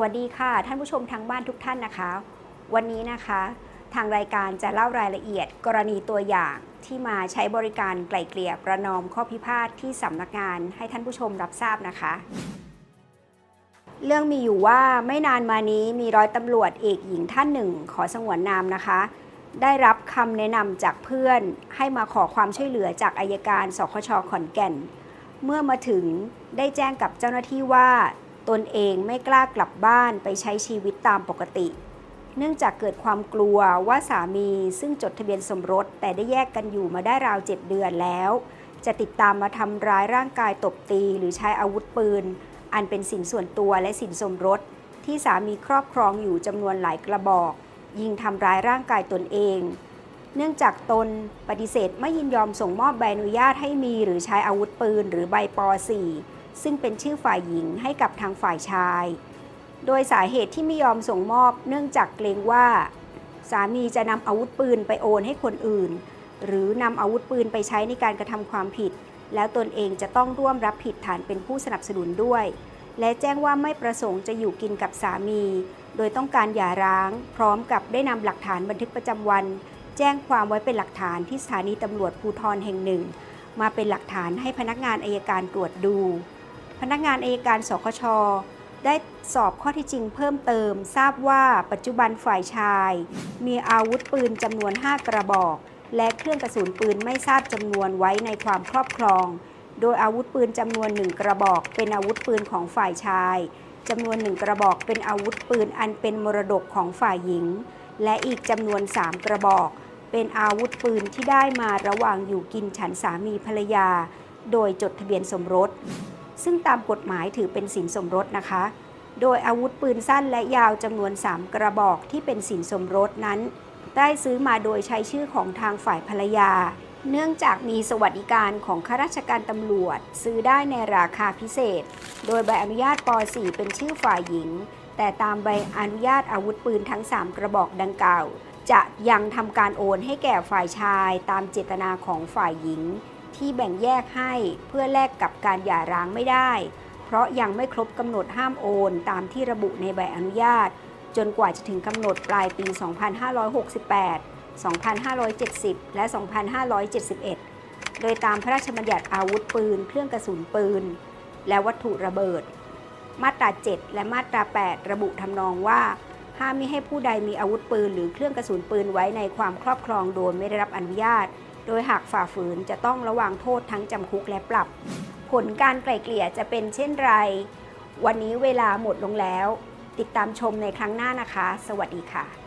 วัสดีค่ะ ท่านผู้ชมทางบ้านทุกท่านนะคะ วันนี้นะคะ ทางรายการจะเล่ารายละเอียด กรณีตัวอย่างที่มาใช้บริการไกล่เกลี่ยประนอมข้อพิพาทที่สำนักงานให้ท่านผู้ชมรับทราบนะคะ เรื่องมีอยู่ว่าไม่นานมานี้มีร้อยตำรวจเอกหญิงท่านหนึ่ง ขอสงวนนามนะคะ ได้รับคำแนะนำจากเพื่อน ให้มาขอความช่วยเหลือจากอายการสคชขอนแก่น เมื่อมาถึงได้แจ้งกับเจ้าหน้าที่ว่า ตนเองไม่กล้ากลับบ้านไปใช้ชีวิตตามปกติ เนื่องจากเกิดความกลัวว่าสามีซึ่งจดทะเบียนสมรส แต่ได้แยกกันอยู่มาได้ราว7เดือนแล้ว จะติดตามมาทำร้ายร่างกายตบตีหรือใช้อาวุธปืน อันเป็นสินส่วนตัวและสินสมรส ที่สามีครอบครองอยู่จำนวนหลายกระบอก ยิงทำร้ายร่างกายตนเอง เนื่องจากตนปฏิเสธไม่ยินยอมส่งมอบใบอนุญาตให้มีหรือใช้อาวุธปืน หรือใบป .4 ซึ่งเป็นชื่อฝ่ายหญิงให้กับทางฝ่ายชาย โดยสาเหตุที่ไม่ยอมส่งมอบ เนื่องจากเกรงว่า สามีจะนำอาวุธปืนไปโอนให้คนอื่น หรือนำอาวุธปืนไปใช้ในการกระทำความผิด แล้วตนเองจะต้องร่วมรับผิดฐานเป็นผู้สนับสนุนด้วย และแจ้งว่าไม่ประสงค์จะอยู่กินกับสามี โดยต้องการหย่าร้าง พร้อมกับได้นำหลักฐานบันทึกประจำวัน แจ้งความไว้เป็นหลักฐานที่สถานีตำรวจภูธรแห่งหนึ่ง มาเป็นหลักฐานให้พนักงานอายการตรวจดู พนักงานอายการสคชได้สอบข้อที่จริงเพิ่มเติม ทราบว่าปัจจุบันฝ่ายชาย มีอาวุธปืนจำนวน 5 กระบอก และเครื่องกระสุนปืนไม่ทราบจำนวนไว้ในความครอบครอง โดยอาวุธปืนจำนวนหนึ่งกระบอก เป็นอาวุธปืนของฝ่ายชายจำนวนหนึ่งกระบอกเป็นอาวุธปืนอันเป็นมรดกของฝ่ายหญิง และอีกจำนวน 3 กระบอก เป็นอาวุธปืนที่ได้มาระหว่างอยู่กินฉันสามีภรรยา โดยจดทะเบียนสมรส ซึ่งตามกฎหมายถือเป็นสินสมรสนะคะ โดยอาวุธปืนสั้นและยาวจำนวน 3 กระบอกที่เป็นสินสมรสนั้น ได้ซื้อมาโดยใช้ชื่อของทางฝ่ายภรรยา เนื่องจากมีสวัสดิการของข้าราชการตำรวจ ซื้อได้ในราคาพิเศษ โดยใบอนุญาตป .4 เป็นชื่อฝ่ายหญิง แต่ตามใบอนุญาตอาวุธปืนทั้ง 3 กระบอกดังกล่าว จะยังทำการโอนให้แก่ฝ่ายชายตามเจตนาของฝ่ายหญิง ที่แบ่งแยกให้เพื่อแลกกับการหย่าร้างไม่ได้ เพราะยังไม่ครบกำหนดห้ามโอนตามที่ระบุในใบอนุญาต จนกว่าจะถึงกำหนดปลายปี 2568 2570 และ 2571 โดยตามพระราชบัญญัติอาวุธปืน เครื่องกระสุนปืน และวัตถุระเบิด มาตรา 7 และมาตรา 8 ระบุทำนองว่า ห้ามมิให้ผู้ใดมีอาวุธปืน หรือเครื่องกระสุนปืนไว้ในความครอบครองโดยไม่ได้รับอนุญาต โดยหากฝ่าฝืนจะต้องระวังโทษทั้งจำคุกและปรับ ผลการไกล่เกลี่ยจะเป็นเช่นไร วันนี้เวลาหมดลงแล้ว ติดตามชมในครั้งหน้านะคะ สวัสดีค่ะ